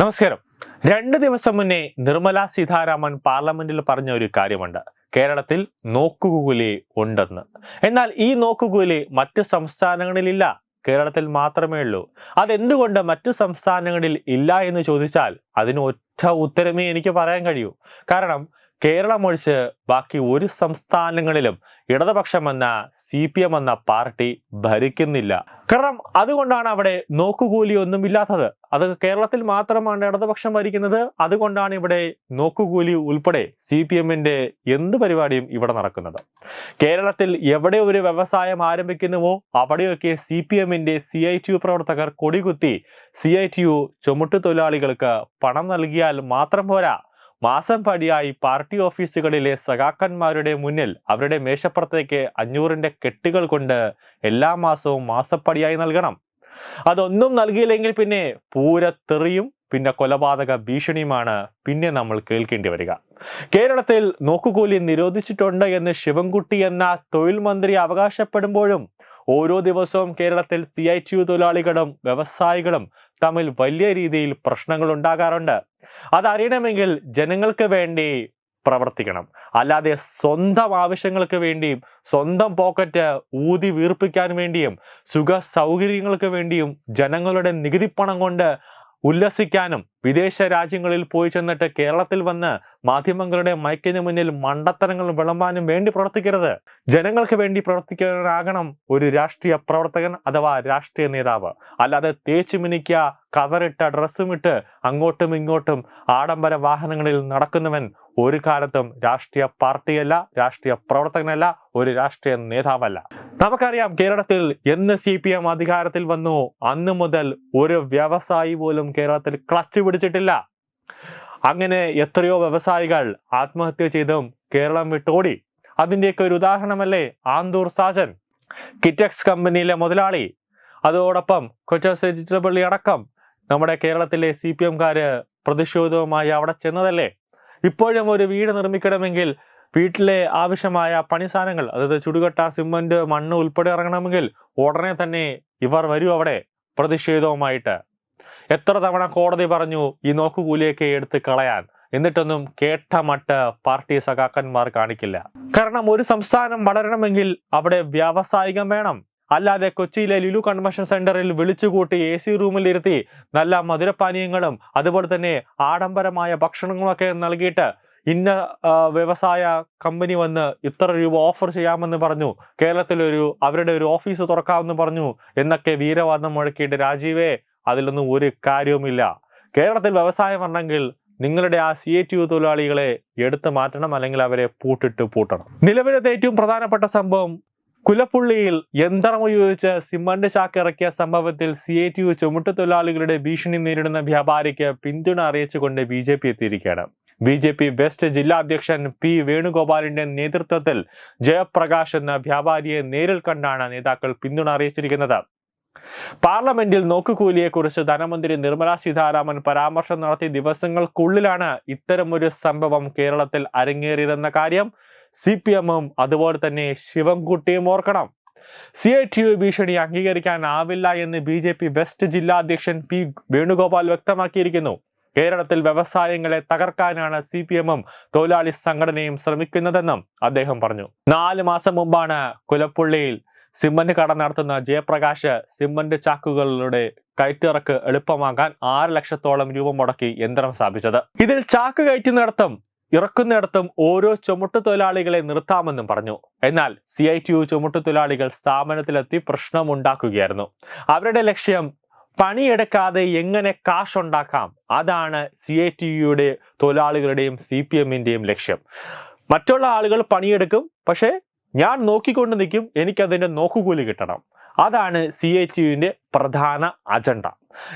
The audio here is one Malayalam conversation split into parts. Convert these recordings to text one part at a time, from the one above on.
നമസ്കാരം. രണ്ട് ദിവസം മുന്നേ നിർമ്മല സീതാരാമൻ പാർലമെന്റിൽ പറഞ്ഞ ഒരു കാര്യമുണ്ട്. കേരളത്തിൽ നോക്കുകൂലി ഉണ്ടെന്ന്. എന്നാൽ ഈ നോക്കുകൂലി മറ്റ് സംസ്ഥാനങ്ങളിലില്ല. കേരളത്തിൽ മാത്രമേ ഉള്ളൂ. അതെന്തുകൊണ്ട് മറ്റ് സംസ്ഥാനങ്ങളിൽ ഇല്ല എന്ന് ചോദിച്ചാൽ അതിന് ഒറ്റ ഉത്തരമേ എനിക്ക് പറയാൻ കഴിയൂ. കാരണം കേരളം ഒഴിച്ച് ബാക്കി ഒരു സംസ്ഥാനങ്ങളിലും ഇടതുപക്ഷം എന്ന സി പി എം എന്ന പാർട്ടി ഭരിക്കുന്നില്ല. കാരണം അതുകൊണ്ടാണ് അവിടെ നോക്കുകൂലി ഒന്നും ഇല്ലാത്തത് അത് കേരളത്തിൽ മാത്രമാണ് ഇടതുപക്ഷം ഭരിക്കുന്നത്. അതുകൊണ്ടാണ് ഇവിടെ നോക്കുകൂലി ഉൾപ്പെടെ സി പി എമ്മിന്റെ എന്ത് പരിപാടിയും ഇവിടെ നടക്കുന്നത്. കേരളത്തിൽ എവിടെ ഒരു വ്യവസായം ആരംഭിക്കുന്നുവോ അവിടെയൊക്കെ സി പി എമ്മിന്റെ സി ഐ ടി യു പ്രവർത്തകർ കൊടികുത്തി സി ഐ ടി യു ചുമട്ടുതൊഴിലാളികൾക്ക് പണം നൽകിയാൽ മാത്രം പോരാ. മാസം പടിയായി പാർട്ടി ഓഫീസുകളിലെ സഖാക്കന്മാരുടെ മുന്നിൽ അവരുടെ മേശപ്പുറത്തേക്ക് അഞ്ഞൂറിന്റെ കെട്ടുകൾ കൊണ്ട് എല്ലാ മാസവും മാസപ്പടിയായി നൽകണം. അതൊന്നും നൽകിയില്ലെങ്കിൽ പിന്നെ പൂരത്തെറിയും പിന്നെ കൊലപാതക ഭീഷണിയുമാണ് പിന്നെ നമ്മൾ കേൾക്കേണ്ടി വരിക. കേരളത്തിൽ നോക്കുകൂലി നിരോധിച്ചിട്ടുണ്ട് എന്ന് ശിവൻകുട്ടി എന്ന തൊഴിൽ മന്ത്രി അവകാശപ്പെടുമ്പോഴും ഓരോ ദിവസവും കേരളത്തിൽ സി ഐ ടി യു തൊഴിലാളികളും വ്യവസായികളും തമ്മിൽ വലിയ രീതിയിൽ പ്രശ്നങ്ങൾ ഉണ്ടാകാറുണ്ട് അതറിയണമെങ്കിൽ ജനങ്ങൾക്ക് വേണ്ടി പ്രവർത്തിക്കണം. അല്ലാതെ സ്വന്തം ആവശ്യങ്ങൾക്ക് വേണ്ടിയും സ്വന്തം പോക്കറ്റ് ഊതി വീർപ്പിക്കാൻ വേണ്ടിയും സുഖ സൗകര്യങ്ങൾക്ക് വേണ്ടിയും ജനങ്ങളുടെ നികുതി പണം കൊണ്ട് ഉല്ലസിക്കാനും വിദേശ രാജ്യങ്ങളിൽ പോയി ചെന്നിട്ട് കേരളത്തിൽ വന്ന് മാധ്യമങ്ങളുടെ മയക്കിന് മുന്നിൽ മണ്ടത്തരങ്ങൾ വിളമ്പാനും വേണ്ടി പ്രവർത്തിക്കരുത്. ജനങ്ങൾക്ക് വേണ്ടി പ്രവർത്തിക്കാനാകണം ഒരു രാഷ്ട്രീയ പ്രവർത്തകൻ അഥവാ രാഷ്ട്രീയ നേതാവ്. അല്ലാതെ തേച്ചു മിനിക്കുക കവറിട്ട ഡ്രസ്സും ഇട്ട് അങ്ങോട്ടും ഇങ്ങോട്ടും ആഡംബര വാഹനങ്ങളിൽ നടക്കുന്നവൻ ഒരു കാലത്തും രാഷ്ട്രീയ പാർട്ടിയല്ല രാഷ്ട്രീയ പ്രവർത്തകനല്ല ഒരു രാഷ്ട്രീയ നേതാവല്ല. നമുക്കറിയാം കേരളത്തിൽ എന്ന് സി പി എം അധികാരത്തിൽ വന്നു അന്ന് മുതൽ ഒരു വ്യവസായി പോലും കേരളത്തിൽ ക്ലച്ച് പിടിച്ചിട്ടില്ല. അങ്ങനെ എത്രയോ വ്യവസായികൾ ആത്മഹത്യ ചെയ്തും കേരളം വിട്ടോടി. അതിന്റെയൊക്കെ ഒരു ഉദാഹരണമല്ലേ ആന്തൂർ സാജൻ കിറ്റക്സ് കമ്പനിയിലെ മുതലാളി. അതോടൊപ്പം കൊച്ചസ് വെജിറ്റബിളി അടക്കം നമ്മുടെ കേരളത്തിലെ സി പി എംകാര് പ്രതിഷേധവുമായി അവിടെ ചെന്നതല്ലേ? ഇപ്പോഴും ഒരു വീട് നിർമ്മിക്കണമെങ്കിൽ വീട്ടിലെ ആവശ്യമായ പണി സാധനങ്ങൾ അതായത് ചുടുകട്ട സിമന്റ് മണ്ണ് ഉൾപ്പെടെ ഇറങ്ങണമെങ്കിൽ ഉടനെ തന്നെ ഇവർ വരൂ അവിടെ പ്രതിഷേധവുമായിട്ട്. എത്ര തവണ കോടതി പറഞ്ഞു ഈ നോക്കുകൂലിയൊക്കെ എടുത്ത് കളയാൻ എന്നിട്ടൊന്നും കേട്ട മട്ട് പാർട്ടി സഖാക്കന്മാർ കാണിക്കില്ല. കാരണം ഒരു സംസ്ഥാനം വളരണമെങ്കിൽ അവിടെ വ്യാവസായികം വേണം. അല്ലാതെ കൊച്ചിയിലെ ലുലു കൺവെൻഷൻ സെന്ററിൽ വിളിച്ചുകൂട്ടി എ സി റൂമിലിരുത്തി നല്ല മധുരപാനീയങ്ങളും അതുപോലെ തന്നെ ആഡംബരമായ ഭക്ഷണങ്ങളൊക്കെ നൽകിയിട്ട് ഇന്ന വ്യവസായ കമ്പനി വന്ന് ഇത്ര രൂപ ഓഫർ ചെയ്യാമെന്ന് പറഞ്ഞു. കേരളത്തിലൊരു അവരുടെ ഒരു ഓഫീസ് തുറക്കാമെന്ന് പറഞ്ഞു. എന്നൊക്കെ വീരവാദം മുഴക്കിയിട്ട് രാജീവേ അതിലൊന്നും ഒരു കാര്യവുമില്ല. കേരളത്തിൽ വ്യവസായം ഉണ്ടെങ്കിൽ നിങ്ങളുടെ ആ സി എ ടി യു തൊഴിലാളികളെ എടുത്തു മാറ്റണം അല്ലെങ്കിൽ അവരെ പൂട്ടിട്ട് പൂട്ടണം. നിലവിലത്തെ ഏറ്റവും പ്രധാനപ്പെട്ട സംഭവം കുലപ്പുള്ളിയിൽ യന്ത്രം ഉപയോഗിച്ച് സിമന്റ് ചാക്ക് ഇറക്കിയ സംഭവത്തിൽ സി എ ടി യു ചുമട്ടുതൊഴിലാളികളുടെ ഭീഷണി നേരിടുന്ന വ്യാപാരിക്ക് പിന്തുണ അറിയിച്ചുകൊണ്ട് ബി ജെ പി എത്തിയിരിക്കുകയാണ്. ബി ജെ പി വെസ്റ്റ് ജില്ലാ അധ്യക്ഷൻ പി വേണുഗോപാലിന്റെ നേതൃത്വത്തിൽ ജയപ്രകാശ് എന്ന വ്യാപാരിയെ നേരിൽ കണ്ടാണ് നേതാക്കൾ പിന്തുണ അറിയിച്ചിരിക്കുന്നത്. പാർലമെന്റിൽ നോക്കുകൂലിയെക്കുറിച്ച് ധനമന്ത്രി നിർമ്മലാ സീതാരാമൻ പരാമർശം നടത്തിയ ദിവസങ്ങൾക്കുള്ളിലാണ് ഇത്തരമൊരു സംഭവം കേരളത്തിൽ അരങ്ങേറിയതെന്ന കാര്യം സി പി എമ്മും അതുപോലെ തന്നെ ശിവൻകുട്ടിയും ഓർക്കണം. സി ഐ ടി യു ഭീഷണി അംഗീകരിക്കാനാവില്ല എന്ന് ബി ജെ പി വെസ്റ്റ് ജില്ലാ അധ്യക്ഷൻ പി വേണുഗോപാൽ വ്യക്തമാക്കിയിരിക്കുന്നു. കേരളത്തിൽ വ്യവസായങ്ങളെ തകർക്കാനാണ് സി പി എമ്മും തൊഴിലാളി സംഘടനയും ശ്രമിക്കുന്നതെന്നും അദ്ദേഹം പറഞ്ഞു. നാല് മാസം മുമ്പാണ് കുലപ്പുള്ളിയിൽ സിമന്റ് കട നടത്തുന്ന ജയപ്രകാശ് സിമന്റ് ചാക്കുകളുടെ കയറ്റിറക്ക് എളുപ്പമാക്കാൻ ആറ് ലക്ഷത്തോളം രൂപ മുടക്കി യന്ത്രം സ്ഥാപിച്ചത്. ഇതിൽ ചാക്ക് കയറ്റുന്നിടത്തും ഇറക്കുന്നിടത്തും ഓരോ ചുമട്ടു തൊഴിലാളികളെ നിർത്താമെന്നും പറഞ്ഞു. എന്നാൽ സി ഐ ടി യു ചുമട്ടു തൊഴിലാളികൾ സ്ഥാപനത്തിലെത്തി പ്രശ്നമുണ്ടാക്കുകയായിരുന്നു. അവരുടെ ലക്ഷ്യം പണിയെടുക്കാതെ എങ്ങനെ കാശ് ഉണ്ടാക്കാം? അതാണ് സി ഐ ടി യുടെ തൊഴിലാളികളുടെയും സി പി എമ്മിന്റെയും ലക്ഷ്യം. മറ്റുള്ള ആളുകൾ പണിയെടുക്കും പക്ഷേ ഞാൻ നോക്കിക്കൊണ്ട് നിൽക്കും എനിക്കതിന്റെ നോക്കുകൂലി കിട്ടണം. അതാണ് സി എച്ച് യുവിന്റെ പ്രധാന അജണ്ട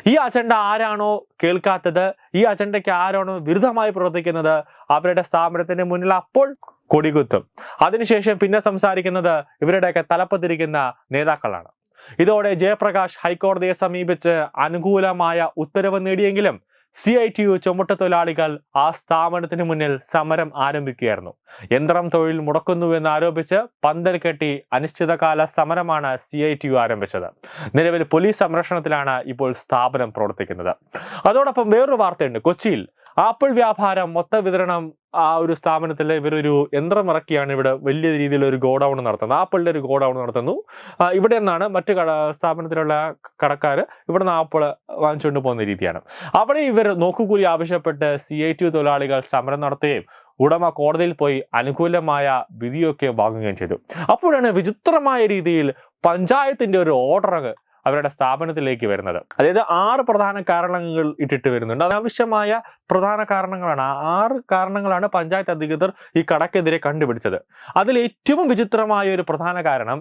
ഈ അജണ്ട ആരാണോ കേൾക്കാത്തത്? ഈ അജണ്ടയ്ക്ക് ആരാണോ വിരുദ്ധമായി പ്രവർത്തിക്കുന്നത്? അവരുടെ സ്ഥാപനത്തിന് മുന്നിൽ അപ്പോൾ കൊടികുത്തും. അതിനുശേഷം പിന്നെ സംസാരിക്കുന്നത് ഇവരുടെയൊക്കെ തലപ്പത്തിരിക്കുന്ന നേതാക്കളാണ്. ഇതോടെ ജയപ്രകാശ് ഹൈക്കോടതിയെ സമീപിച്ച് അനുകൂലമായ ഉത്തരവ് നേടിയെങ്കിലും സി ഐ ടി യു ചുമട്ട തൊഴിലാളികൾ ആ സ്ഥാപനത്തിന് മുന്നിൽ സമരം ആരംഭിക്കുകയായിരുന്നു. യന്ത്രം തൊഴിൽ മുടക്കുന്നുവെന്ന് ആരോപിച്ച് പന്തൽ കെട്ടി അനിശ്ചിതകാല സമരമാണ് സി ഐ ടി യു ആരംഭിച്ചത്. നിലവിൽ പോലീസ് സംരക്ഷണത്തിലാണ് ഇപ്പോൾ സ്ഥാപനം പ്രവർത്തിക്കുന്നത്. അതോടൊപ്പം വേറൊരു വാർത്തയുണ്ട്. കൊച്ചിയിൽ ആപ്പിൾ വ്യാപാരം മൊത്ത വിതരണം ആ ഒരു സ്ഥാപനത്തിൽ ഇവരൊരു യന്ത്രം ഇറക്കിയാണ് ഇവിടെ വലിയ രീതിയിൽ ഒരു ഗോഡൌൺ നടത്തുന്നത്. ആപ്പിളിന്റെ ഒരു ഗോഡൗൺ നടത്തുന്നു. ഇവിടെ നിന്നാണ് മറ്റ് കട സ്ഥാപനത്തിലുള്ള കടക്കാർ ഇവിടെ നിന്ന് ആപ്പിൾ വാങ്ങിച്ചുകൊണ്ട് പോകുന്ന രീതിയാണ്. അവിടെ ഇവർ നോക്കുകൂലി ആവശ്യപ്പെട്ട് സി ഐ ടി തൊഴിലാളികൾ സമരം നടത്തുകയും ഉടമ കോടതിയിൽ പോയി അനുകൂലമായ വിധിയൊക്കെ വാങ്ങുകയും ചെയ്തു. അപ്പോഴാണ് വിചിത്രമായ രീതിയിൽ പഞ്ചായത്തിന്റെ ഒരു ഓർഡർ അവരുടെ സ്ഥാപനത്തിലേക്ക് വരുന്നത്. അതായത് ആറ് പ്രധാന കാരണങ്ങൾ ഇട്ടിട്ട് വരുന്നുണ്ട്. അനാവശ്യമായ പ്രധാന കാരണങ്ങളാണ്. ആറ് കാരണങ്ങളാണ് പഞ്ചായത്ത് അധികൃതർ ഈ കടക്കെതിരെ കണ്ടുപിടിച്ചത്. അതിൽ ഏറ്റവും വിചിത്രമായ ഒരു പ്രധാന കാരണം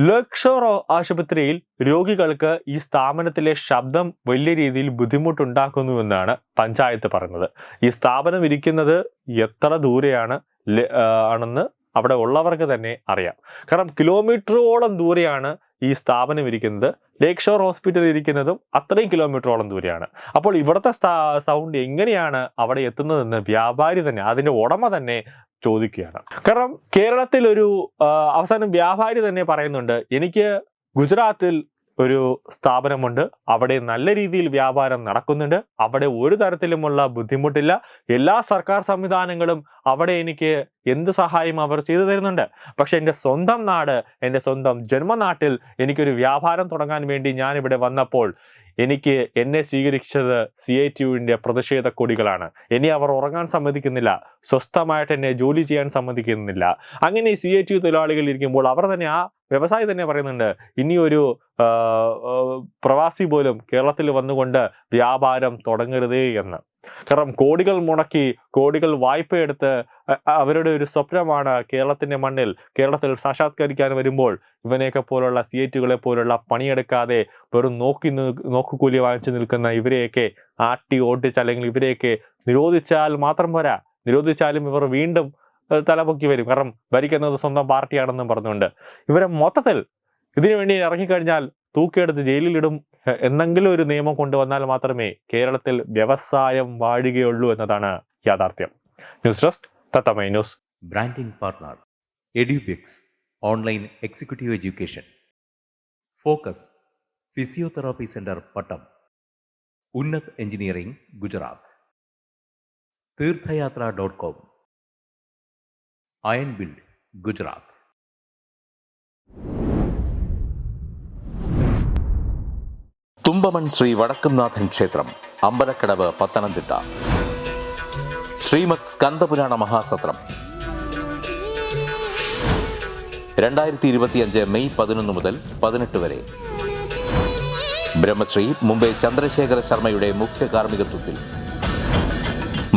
ലക്ഷോർ ആശുപത്രിയിൽ രോഗികൾക്ക് ഈ സ്ഥാപനത്തിലെ ശബ്ദം വലിയ രീതിയിൽ ബുദ്ധിമുട്ടുണ്ടാക്കുന്നു എന്നാണ് പഞ്ചായത്ത് പറഞ്ഞത് ഈ സ്ഥാപനം ഇരിക്കുന്നത് എത്ര ദൂരെയാണ് ആണെന്ന് അവിടെ ഉള്ളവർക്ക് തന്നെ അറിയാം. കാരണം കിലോമീറ്ററോളം ദൂരെയാണ് ഈ സ്ഥാപനം ഇരിക്കുന്നത്. ലേക്ക് ഷോർ ഹോസ്പിറ്റൽ ഇരിക്കുന്നതും അത്രയും കിലോമീറ്ററോളം ദൂരെയാണ്. അപ്പോൾ ഇവിടുത്തെ സൗണ്ട് എങ്ങനെയാണ് അവിടെ എത്തുന്നതെന്ന് വ്യാപാരി തന്നെ അതിന്റെ ഉടമ തന്നെ ചോദിക്കുകയാണ്. കാരണം കേരളത്തിൽ ഒരു അവസാനം വ്യാപാരി തന്നെ പറയുന്നുണ്ട് എനിക്ക് ഗുജറാത്തിൽ ഒരു സ്ഥാപനമുണ്ട്. അവിടെ നല്ല രീതിയിൽ വ്യാപാരം നടക്കുന്നുണ്ട്. അവിടെ ഒരു തരത്തിലുമുള്ള ബുദ്ധിമുട്ടില്ല. എല്ലാ സർക്കാർ സംവിധാനങ്ങളും അവിടെ എനിക്ക് എന്ത് സഹായം അവർ ചെയ്തു തരുന്നുണ്ട്. പക്ഷെ എന്റെ സ്വന്തം നാട് എന്റെ സ്വന്തം ജന്മനാട്ടിൽ എനിക്കൊരു വ്യാപാരം തുടങ്ങാൻ വേണ്ടി ഞാൻ ഇവിടെ വന്നപ്പോൾ എനിക്ക് എന്നെ സ്വീകരിച്ചത് സി ഐ ടി യുവിന്റെ പ്രതിഷേധ കൊടികളാണ് ഇനി അവർ ഉറങ്ങാൻ സമ്മതിക്കുന്നില്ല. സ്വസ്ഥമായിട്ട് എന്നെ ജോലി ചെയ്യാൻ സമ്മതിക്കുന്നില്ല. അങ്ങനെ സി ഐ ടി യു തൊഴിലാളികൾ ഇരിക്കുമ്പോൾ അവർ തന്നെ ആ വ്യവസായി തന്നെ പറയുന്നുണ്ട്. ഇനിയൊരു പ്രവാസി പോലും കേരളത്തിൽ വന്നുകൊണ്ട് വ്യാപാരം തുടങ്ങരുതേ എന്ന്. കാരണം കോടികൾ മുടക്കി കോടികൾ വായ്പയെടുത്ത് അവരുടെ ഒരു സ്വപ്നമാണ് കേരളത്തിന്റെ മണ്ണിൽ. കേരളത്തിൽ സാക്ഷാത്കരിക്കാൻ വരുമ്പോൾ ഇവനെയൊക്കെ പോലുള്ള സി ഐറ്റുകളെ പോലുള്ള പണിയെടുക്കാതെ വെറും നോക്കി നോക്കുകൂലി വാങ്ങിച്ചു നിൽക്കുന്ന ഇവരെയൊക്കെ ആട്ടി ഓട്ടിച്ച് അല്ലെങ്കിൽ ഇവരെയൊക്കെ നിരോധിച്ചാൽ മാത്രം പോരാ. നിരോധിച്ചാലും ഇവർ വീണ്ടും തലപൊക്കി വരും. കാരണം ഭരിക്കുന്നത് സ്വന്തം പാർട്ടിയാണെന്നും പറഞ്ഞുകൊണ്ട്. ഇവരെ മൊത്തത്തിൽ ഇതിനു വേണ്ടി ഇറങ്ങിക്കഴിഞ്ഞാൽ തൂക്കിയെടുത്ത് ജയിലിലിടും എന്തെങ്കിലും ഒരു നിയമം കൊണ്ടുവന്നാൽ മാത്രമേ കേരളത്തിൽ വ്യവസായം വാഴുകയുള്ളൂ എന്നതാണ് യാഥാർത്ഥ്യം. News desk തത്തമൈ news. Branding partner Edubix online executive education. Focus physiotherapy centre Pattom. Unnat engineering Gujarat. Theerthayatra dot com. Iron Gujarat. Thumpamon Shri Vadakkumnathan ക്ഷേത്രം അമ്പലക്കടവ് പത്തനംതിട്ട. ശ്രീമത് സ്കന്ദപുരാണ മഹാസത്രം. രണ്ടായിരത്തി ഇരുപത്തിയഞ്ച് മെയ് പതിനൊന്ന് മുതൽ പതിനെട്ട് വരെ. ബ്രഹ്മശ്രീ മുംബൈ ചന്ദ്രശേഖര ശർമ്മയുടെ മുഖ്യ കാർമ്മികത്വത്തിൽ.